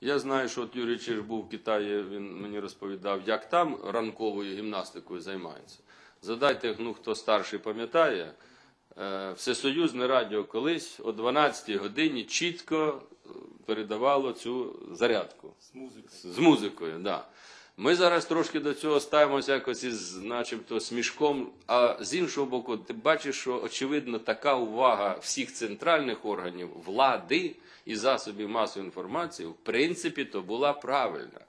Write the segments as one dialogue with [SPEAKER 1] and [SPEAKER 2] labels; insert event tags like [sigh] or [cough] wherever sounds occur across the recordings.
[SPEAKER 1] Я знаю, що от Юрій Чиж був в Китаї, він мені розповідав, як там ранковою гімнастикою займаються. Задайте, ну хто старший пам'ятає, е, Всесоюзне радіо колись о 12-й годині чітко е, передавало цю зарядку.
[SPEAKER 2] З музикою.
[SPEAKER 1] З музикою, да. Ми зараз трошки до цього ставимося якось із начебто смішком. А з іншого боку, ти бачиш, що очевидно така увага всіх центральних органів влади і засобів масової інформації, в принципі, то була правильна.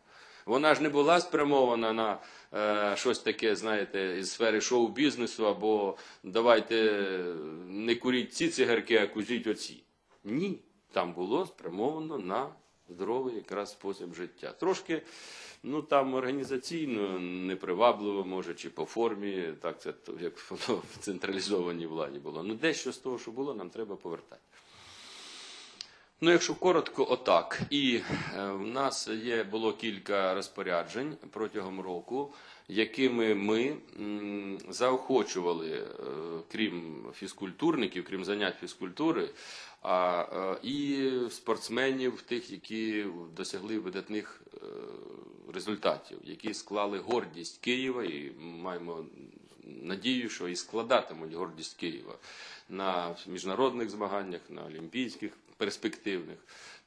[SPEAKER 1] Вона ж не була спрямована на е, щось таке, знаєте, із сфери шоу-бізнесу або давайте е, не куріть ці цигарки, а кузіть оці. Ні, там було спрямовано на здоровий якраз спосіб життя. Трошки, ну там організаційно непривабливо, може, чи по формі, так це як воно в централізованій владі було. Ну, дещо з того, що було, нам треба повертати. Ну, якщо коротко, отак. І е, в нас є було кілька розпоряджень протягом року, якими ми заохочували, е, крім фізкультурників, крім занять фізкультури, а, е, і спортсменів, тих, які досягли видатних результатів, які склали гордість Києва, і маємо надію, що і складатимуть гордість Києва на міжнародних змаганнях, на олімпійських перспективних.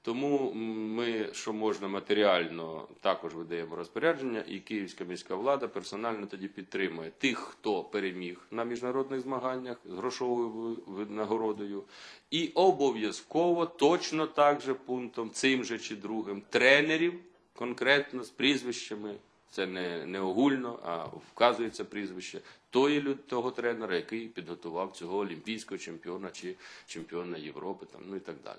[SPEAKER 1] Тому ми, що можна матеріально, також видаємо розпорядження, і Київська міська влада персонально тоді підтримує тих, хто переміг на міжнародних змаганнях з грошовою нагородою, і обов'язково точно так же пунктом, цим же чи другим, тренерів конкретно з прізвищами. Це не, не огульно, а вказується прізвище люд- того тренера, який підготував цього олімпійського чемпіона чи чемпіона Європи, там, ну і так далі.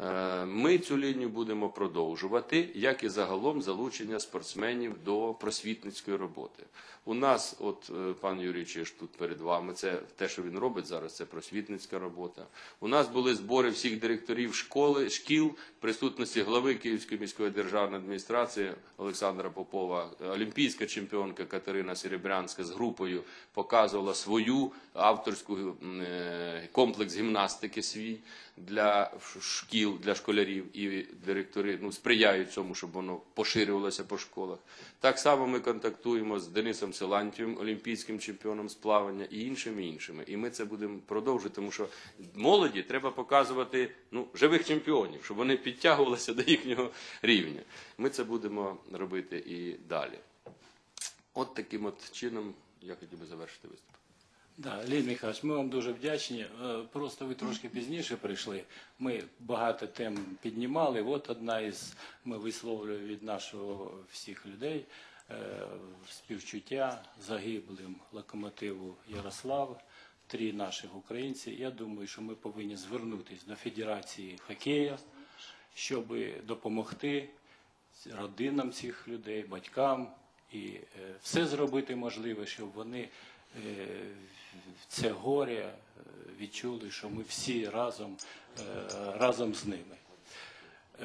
[SPEAKER 1] Е, Ми цю лінію будемо продовжувати, як і загалом залучення спортсменів до просвітницької роботи. У нас, от е, пан Юрій Чиш тут перед вами, це те, що він робить зараз, це просвітницька робота. У нас були збори всіх директорів школи, шкіл, присутності глави Київської міської державної адміністрації Олександра Попова, олімпійська чемпіонка Катерина Серебрянська з групою показувала свою авторську е, комплекс гімнастики свій для шкіл, для школярів і директори ну, сприяють цьому, щоб воно поширювалося по школах. Так само ми контактуємо з Денисом Силантьєвим, олімпійським чемпіоном з плавання і іншими іншими. І ми це будемо продовжувати, тому що молоді треба показувати ну, живих чемпіонів, щоб вони підтягувалися [laughs] до їхнього рівня. Ми це будемо робити і далі. От таким от чином я хотів би завершити виступ.
[SPEAKER 2] Да, Леонід Михайлович, ми вам дуже вдячні. Е, Просто ви трошки пізніше прийшли. Ми багато тем піднімали. От одна із ми висловлюємо від нашого всіх людей е, співчуття загиблим локомотиву Ярослав, три наших українці. Я думаю, що ми повинні звернутися до Федерації хокею, щоб допомогти родинам цих людей, батькам і е, все зробити можливе, щоб вони це горе е, відчули, що ми всі разом, е, разом з ними.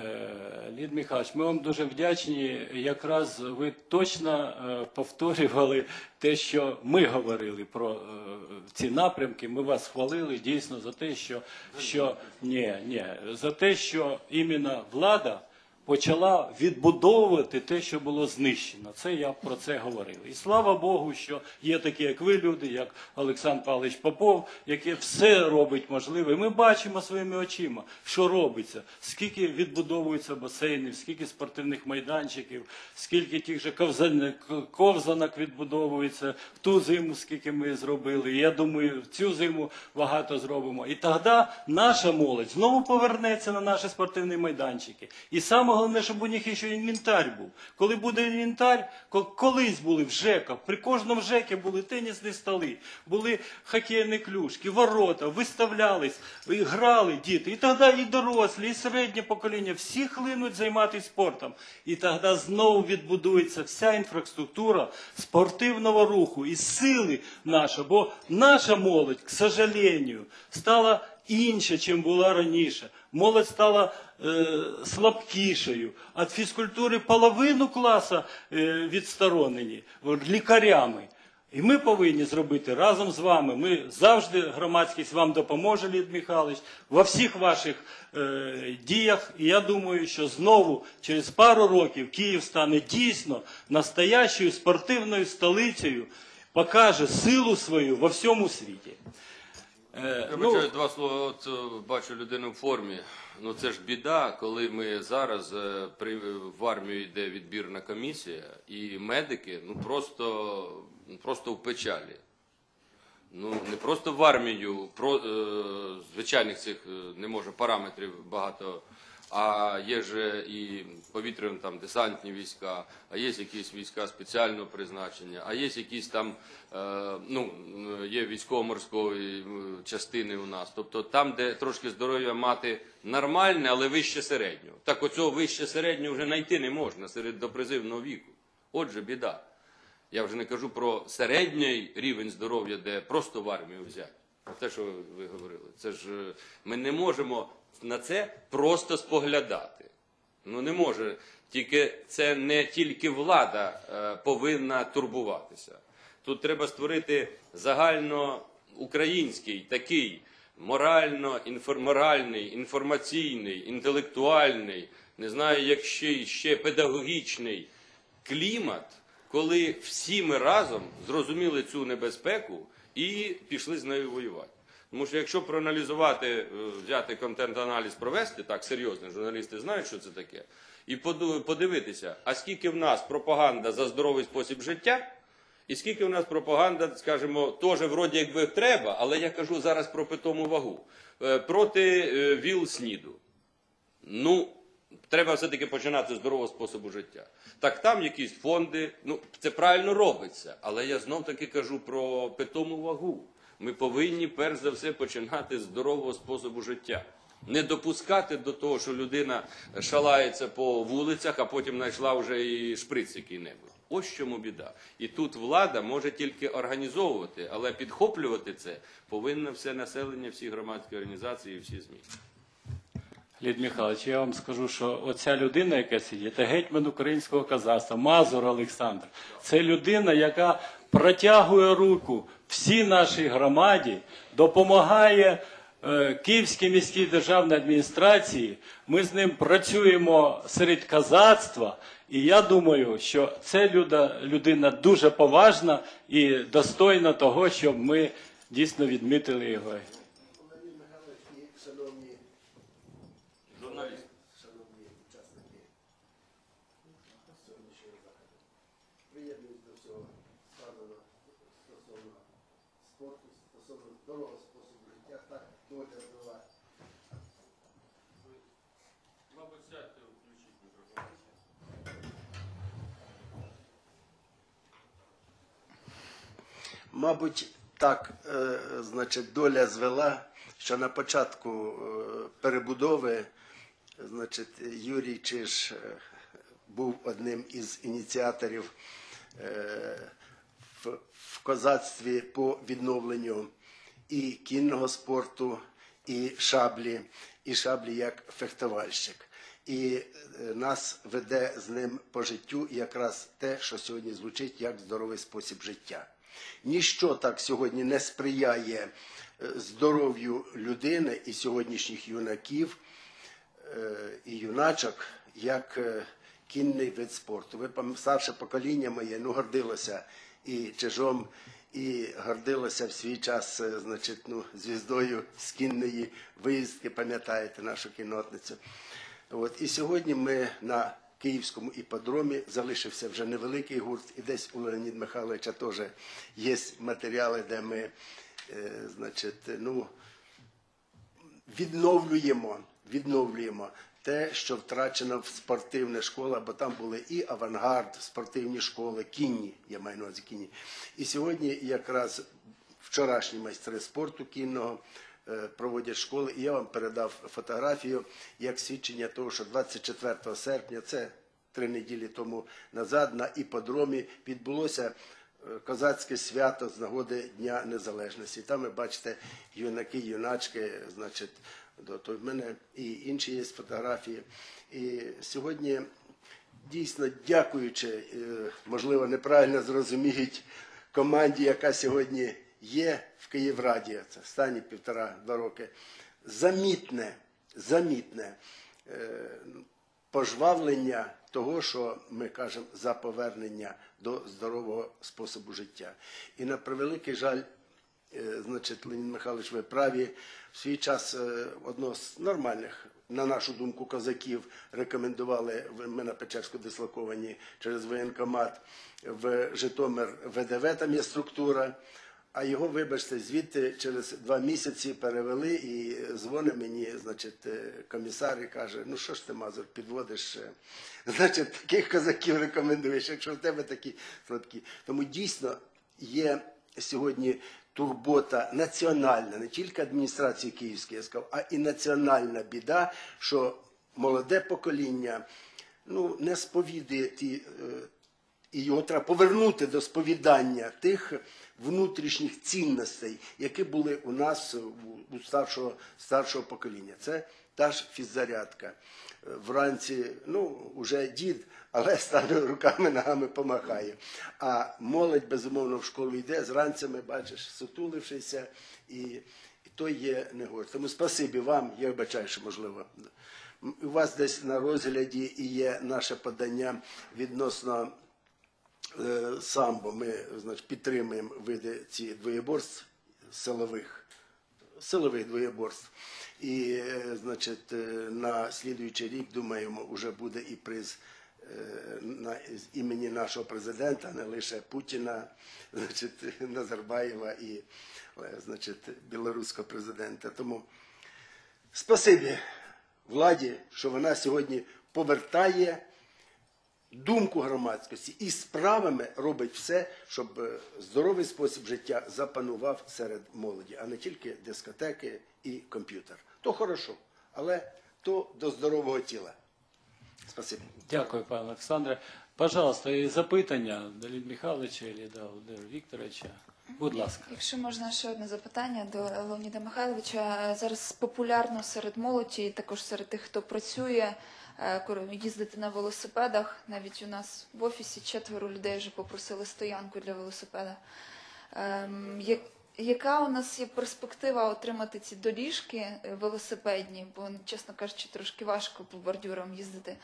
[SPEAKER 2] Е, Лід Михайлович, ми вам дуже вдячні. Якраз ви точно е, повторювали те, що ми говорили про е, ці напрямки. Ми вас хвалили дійсно за те, що, що ні, ні, за те, що іменно влада почала відбудовувати те, що було знищено. Це я про це говорив. І слава Богу, що є такі, як ви, люди, як Олександр Павлович Попов, які все робить можливе. Ми бачимо своїми очима, що робиться, скільки відбудовуються басейнів, скільки спортивних майданчиків, скільки тих же ковзанок відбудовується в ту зиму, скільки ми зробили. Я думаю, цю зиму багато зробимо. І тоді наша молодь знову повернеться на наші спортивні майданчики. І саме головне, щоб у них ще інвентар був. Коли буде інвентар, ко- колись були в ЖЕКах, при кожному ЖЕКі були тенісні столи, були хокейні клюшки, ворота, виставлялись, і грали діти. І тоді і дорослі, і середнє покоління, всі хлинуть займатися спортом. І тоді знову відбудується вся інфраструктура спортивного руху і сили наша. Бо наша молодь, к сожалению, стала інша, чим була раніше. Молодь стала слабкішою. Від фізкультури половину класу е, відсторонені лікарями. І ми повинні зробити разом з вами. Ми завжди громадськість вам допоможе, Лід Михайлович, во всіх ваших е, діях. І я думаю, що знову через пару років Київ стане дійсно настоящою спортивною столицею, покаже силу свою во всьому світі. Е,
[SPEAKER 1] Я
[SPEAKER 2] ну,
[SPEAKER 1] два слова. От е, бачу людину в формі. Ну це ж біда, коли ми зараз е, при в армію йде відбірна комісія, і медики ну просто, ну, просто в печалі. Ну не просто в армію, про е, звичайних цих не може параметрів багато. А є ж і повітряно там десантні війська, а є якісь війська спеціального призначення, а є якісь там е, ну є військово-морської е, частини у нас. Тобто там, де трошки здоров'я мати нормальне, але вище середнього. Так оцього вище середнього вже знайти не можна серед допризивного віку. Отже, біда. Я вже не кажу про середній рівень здоров'я, де просто в армію взяти. Те, що ви говорили, це ж е, ми не можемо на це просто споглядати. Ну не може. Тільки це не тільки влада е, повинна турбуватися. Тут треба створити загальноукраїнський такий морально, інфор, моральний, інформаційний, інтелектуальний, не знаю, як ще, ще педагогічний клімат, коли всі ми разом зрозуміли цю небезпеку і пішли з нею воювати. Тому що якщо проаналізувати, е, взяти контент-аналіз, провести так серйозно, журналісти знають, що це таке, і подивитися, а скільки в нас пропаганда за здоровий спосіб життя, і скільки в нас пропаганда, скажімо, теж вроді якби треба, але я кажу зараз про питому вагу, е, проти е, ВІЛ-СНІДу. Ну, треба все-таки починати здорового способу життя. Так там якісь фонди, ну це правильно робиться, але я знов таки кажу про питому вагу. Ми повинні перш за все починати з здорового способу життя. Не допускати до того, що людина шалається по вулицях, а потім знайшла вже і шприц який-небудь. Ось чому біда. І тут влада може тільки організовувати, але підхоплювати це повинно все населення, всі громадські організації і всі ЗМІ.
[SPEAKER 2] Лід Михайлович, я вам скажу, що оця людина, яка сидить, це гетьман українського казацтва, Мазур Олександр. Це людина, яка протягує руку всій нашій громаді, допомагає е, Київській міській державній адміністрації. Ми з ним працюємо серед казацтва. І я думаю, що це людина дуже поважна і достойна того, щоб ми дійсно відмітили його.
[SPEAKER 3] Спорту, стосовно здорового способу життя, так доля жила.
[SPEAKER 1] Мабуть, сядьте, включіть мікрофон.
[SPEAKER 3] Мабуть, так, е, значить, доля звела, що на початку е, перебудови, значить, Юрій Чиж е, був одним із ініціаторів в, козацтві по відновленню і кінного спорту, і шаблі, і шаблі як фехтувальщик. І е, нас веде з ним по життю якраз те, що сьогодні звучить як здоровий спосіб життя. Ніщо так сьогодні не сприяє е, здоров'ю людини і сьогоднішніх юнаків е, і юначок, як кінний вид спорту. Ви старше покоління моє ну, гордилося і чижом, і гордилося в свій час, е, значить, ну, звіздою з кінної виїздки, пам'ятаєте нашу кінотницю. От, і сьогодні ми на Київському іпподромі залишився вже невеликий гурт, і десь у Леоніда Михайловича теж є матеріали, де ми, е, значить, ну, відновлюємо, відновлюємо те, що втрачено в спортивних школах, бо там були і авангард, спортивні школи, кінні, я маю на увазі кінні. І сьогодні якраз вчорашні майстри спорту кінного е, проводять школи, і я вам передав фотографію як свідчення того, що 24 серпня, це три неділі тому назад, на іпподромі відбулося е, козацьке свято з нагоди Дня Незалежності. Там ви бачите юнаки, юначки, значить, до то в мене і інші є фотографії. І сьогодні дійсно дякуючи, е, можливо, неправильно зрозуміють команді, яка сьогодні є в Київраді, це останні півтора-два роки, замітне, замітне е, пожвавлення того, що ми кажемо за повернення до здорового способу життя. І на превеликий жаль, значить, Леонід Михайлович, ви праві, в свій час е, одного з нормальних, на нашу думку, козаків рекомендували, ми на Печерську дислоковані через воєнкомат в Житомир ВДВ, там є структура. А його, вибачте, звідти через два місяці перевели і дзвонить мені, значить, е, комісар і каже: ну що ж ти, Мазур, підводиш, е, [laughs] значить, таких козаків рекомендуєш, якщо в тебе такі слабкі. Тому дійсно є сьогодні турбота національна, не тільки адміністрації Київської, я сказав, а і національна біда, що молоде покоління ну, не сповідує ті. е, і його треба повернути до сповідання тих внутрішніх цінностей, які були у нас у- старшого, старшого покоління. Це та ж фіззарядка. Вранці, ну, вже дід, але стане руками, ногами помахає. А молодь, безумовно, в школу йде, зранцями, бачиш, сутулившися, і, і то є негоже. Тому спасибі вам, я вибачаю, що можливо. У вас десь на розгляді і є наше подання відносно е, самбо. Ми значить, підтримуємо види ці двоєборств силових, силових двоєборств. І, е, значить, е, на слідуючий рік, думаємо, вже буде і приз е, на імені нашого президента, не лише Путіна, [laughs] значить, Назарбаєва і значить, білоруського президента. Тому спасибі владі, що вона сьогодні повертає думку громадськості і справами робить все, щоб е, здоровий спосіб життя запанував серед молоді, а не тільки дискотеки і комп'ютер. То хорошо, але то до здорового тіла. Спасибі.
[SPEAKER 2] Дякую, пане Олександре. Пожалуйста, і запитання до Лід Михайловича і до Володимира Вікторовича. Будь ласка.
[SPEAKER 4] Якщо можна ще одне запитання до Леоніда Михайловича. Зараз популярно серед молоді, і також серед тих, хто працює, їздити на велосипедах. Навіть у нас в офісі четверо людей вже попросили стоянку для велосипеда. Ем, Яка у нас є перспектива отримати ці доріжки е, велосипедні? Бо, чесно кажучи, трошки важко по бордюрам їздити.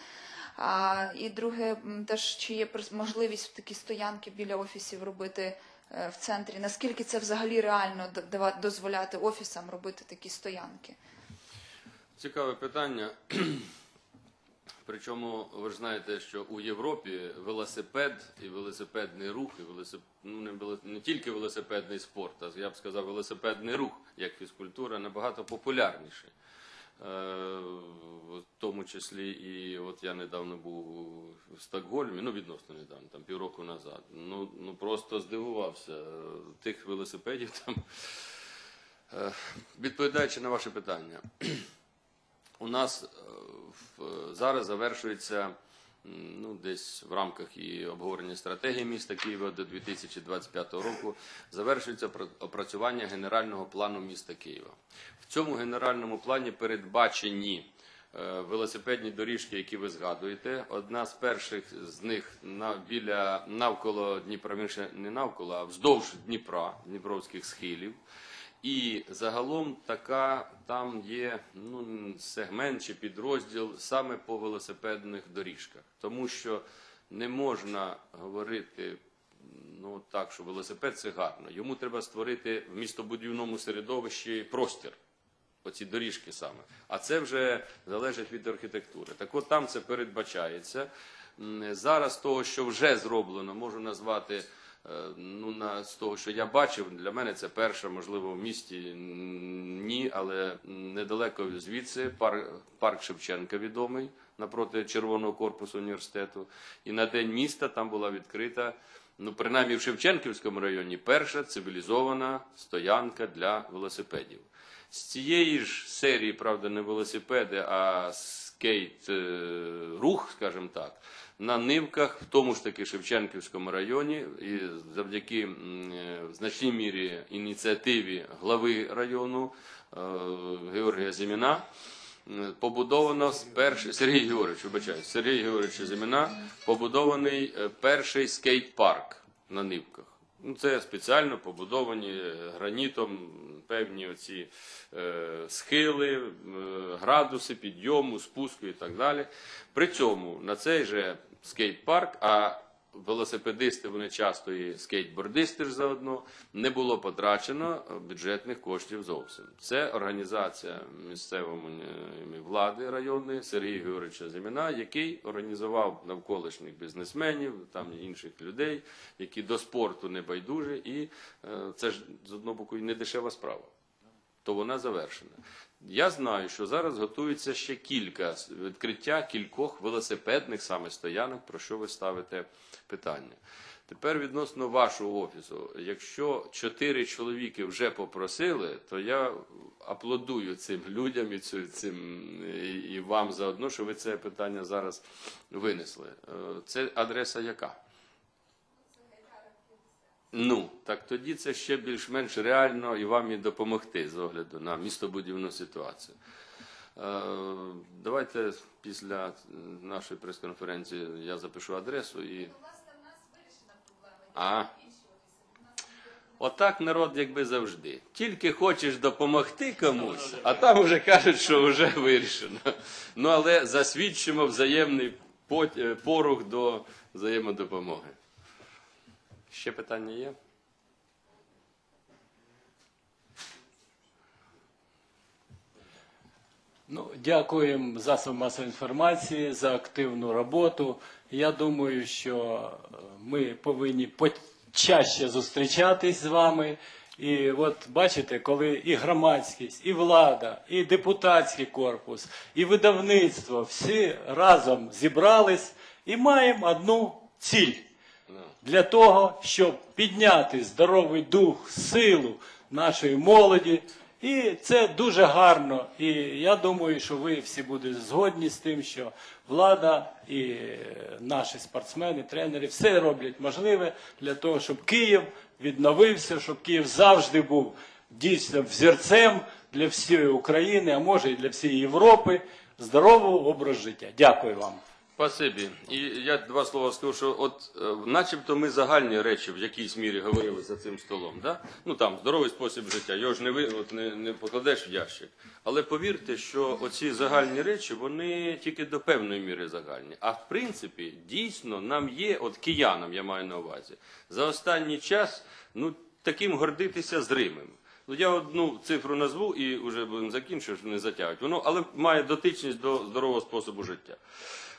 [SPEAKER 4] А, і друге, теж чи є можливість такі стоянки біля офісів робити е, в центрі? Наскільки це взагалі реально дозволяти офісам робити такі стоянки?
[SPEAKER 1] Цікаве питання. Причому ви ж знаєте, що у Європі велосипед і велосипедний рух, і велосип... ну, не, вело- не тільки велосипедний спорт, а я б сказав, велосипедний рух як фізкультура набагато популярніший. Е, в тому числі і от я недавно був в Стокгольмі, ну відносно недавно, там півроку назад. Ну, ну просто здивувався е, тих велосипедів там. Е, Відповідаючи на ваше питання, у нас е, зараз завершується ну, десь в рамках і обговорення стратегії міста Києва до 2025 року завершується опра- опрацювання генерального плану міста Києва. В цьому генеральному плані передбачені е, велосипедні доріжки, які ви згадуєте. Одна з перших з них на, біля навколо Дніпра, не навколо, а вздовж Дніпра, Дніпровських схилів. І загалом така там є ну, сегмент чи підрозділ саме по велосипедних доріжках, тому що не можна говорити ну так, що велосипед це гарно. Йому треба створити в містобудівному середовищі простір. Оці доріжки саме. А це вже залежить від архітектури. Так от там це передбачається. Зараз того, що вже зроблено, можу назвати ну, на, з того, що я бачив, для мене це перша, можливо, в місті ні, але недалеко звідси парк, парк Шевченка відомий напроти Червоного корпусу університету. І на День міста там була відкрита, ну, принаймні в Шевченківському районі, перша цивілізована стоянка для велосипедів. З цієї ж серії, правда, не велосипеди, а скейт рух, скажімо так, на нивках, в тому ж таки Шевченківському районі, і завдяки е, в значній мірі ініціативі глави району е, Георгія Зіміна. е, Побудовано перший Сергій Георгійович, вибачаю, Сергій Георгійович Зіміна, побудований перший скейт-парк на нивках. Ну, це спеціально побудовані е, гранітом певні оці е, схили, е, градуси підйому, спуску і так далі. При цьому на цей же скейт-парк, а велосипедисти вони часто і скейтбордисти ж заодно, не було потрачено бюджетних коштів зовсім. Це організація місцевої е, влади районної Сергія Георгійовича Зиміна, який організував навколишніх бізнесменів, там інших людей, які до спорту не байдужі, і е, це ж з одного боку і не дешева справа то вона завершена. Я знаю, що зараз готується ще кілька відкриття кількох велосипедних саме стоянок, про що ви ставите питання. Тепер відносно вашого офісу. Якщо чотири чоловіки вже попросили, то я аплодую цим людям і цим і- і вам заодно, що ви це питання зараз винесли. Е, Це адреса яка? Ну, так тоді це ще більш-менш реально і вам і допомогти з огляду на містобудівну ситуацію. Е, давайте після е, нашої прес-конференції я запишу адресу і. А. Отак народ, якби завжди. Тільки хочеш допомогти комусь, а там вже кажуть, що вже вирішено. Ну, але засвідчимо взаємний е, порух до взаємодопомоги. Ще питання є?
[SPEAKER 2] Ну, дякуємо засобам масової інформації за активну роботу. Я думаю, що е, ми повинні почаще зустрічатись з вами. І от бачите, коли і громадськість, і влада, і депутатський корпус, і видавництво всі разом зібрались і маємо одну ціль для того, щоб підняти здоровий дух, силу нашої молоді. І це дуже гарно. І я думаю, що ви всі будете згодні з тим, що влада і е, наші спортсмени, тренери все роблять можливе для того, щоб Київ відновився, щоб Київ завжди був дійсно взірцем для всієї України, а може і для всієї Європи. Здорового образ життя. Дякую вам.
[SPEAKER 1] Спасибі. І я два слова скажу, що от е, начебто ми загальні речі в якійсь мірі говорили за цим столом. Да? Ну там здоровий спосіб життя, його ж не, ви, от, не, не покладеш в ящик. Але повірте, що оці загальні речі, вони тільки до певної міри загальні. А в принципі, дійсно, нам є, от киянам я маю на увазі, за останній час ну, таким гордитися зримим. Ну, я одну цифру назву і вже будемо закінчувати, щоб не затягувати. Воно, але має дотичність до здорового способу життя.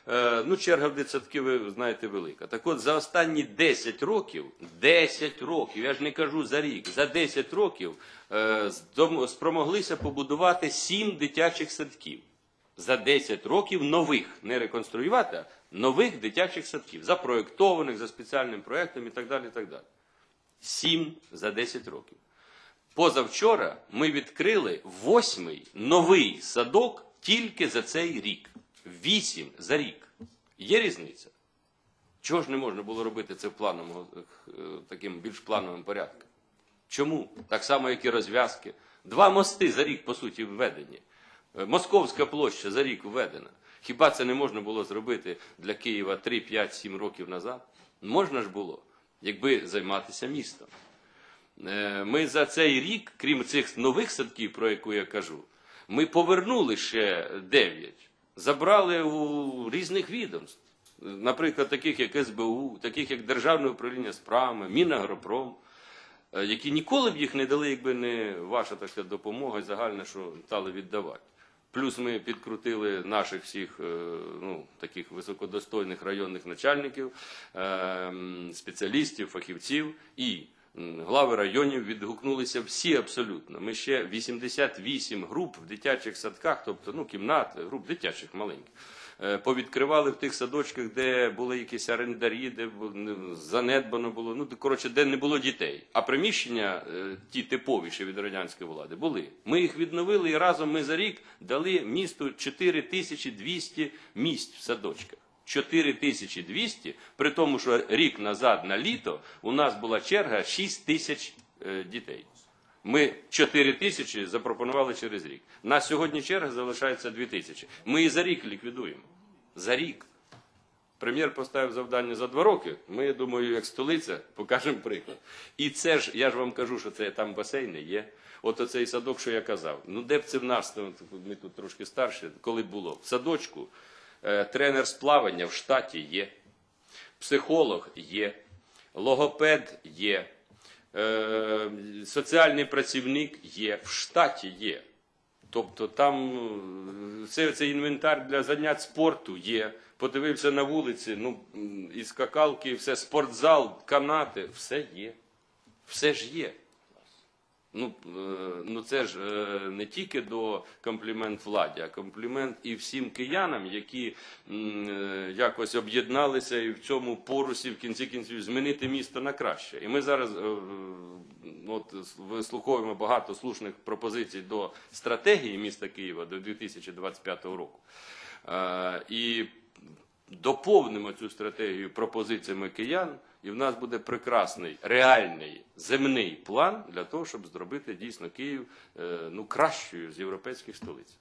[SPEAKER 1] Е, ну, черга в дитсадки, ви знаєте, велика. Так от, за останні 10 років, 10 років, я ж не кажу за рік, за 10 років е, спромоглися побудувати 7 дитячих садків. За 10 років нових, не реконструювати, а нових дитячих садків, запроєктованих за спеціальним проєктом і так далі. І так далі. 7 за 10 років. Позавчора ми відкрили восьмий новий садок тільки за цей рік. Вісім за рік. Є різниця? Чого ж не можна було робити це в плановому, е, таким більш плановим порядком? Чому? Так само, як і розв'язки. Два мости за рік, по суті, введені. Е, Московська площа за рік введена. Хіба це не можна було зробити для Києва 3, 5, 7 років назад? Можна ж було, якби займатися містом. Е, Ми за цей рік, крім цих нових садків, про яку я кажу, ми повернули ще 9. Забрали у різних відомств. Наприклад, таких як СБУ, таких як Державне управління справами, Мінагропром, е, які ніколи б їх не дали, якби не ваша така допомога і загальна, що стали віддавати. Плюс ми підкрутили наших всіх е, ну, таких високодостойних районних начальників, е, спеціалістів, фахівців і глави районів відгукнулися всі абсолютно. Ми ще 88 груп в дитячих садках, тобто ну, кімнат, груп дитячих маленьких. е, Повідкривали в тих садочках, де були якісь орендарі, де занедбано було. Ну, коротше, де не було дітей. А приміщення, е, ті типовіші від радянської влади, були. Ми їх відновили і разом ми за рік дали місту 4200 місць в садочках. 4200, при тому, що рік назад на літо у нас була черга 6 тисяч е, дітей. Ми 4 тисячі запропонували через рік. На сьогодні черга залишається 2 тисячі. Ми і за рік ліквідуємо. За рік. Прем'єр поставив завдання за два роки. Ми, я думаю, як столиця, покажемо приклад. І це ж, я ж вам кажу, що це там басейни є. От оцей садок, що я казав. Ну де б це в нас, ми тут трошки старші, коли було? В садочку тренер з плавання в штаті є, психолог є, логопед є, е, соціальний працівник є, в штаті є. Тобто там е, це, це інвентар для занять спорту є. Подивився на вулиці, ну і скакалки, все, спортзал, канати, все є. Все ж є. Ну, е, ну це ж е, не тільки до комплімент владі, а комплімент і всім киянам, які е, якось об'єдналися і в цьому порусі в кінці кінців змінити місто на краще. І ми зараз от, вислуховуємо багато слушних пропозицій до стратегії міста Києва до 2025 року. І доповнимо цю стратегію пропозиціями киян, і в нас буде прекрасний, реальний земний план для того, щоб зробити дійсно Київ е, ну, кращою з європейських столиць.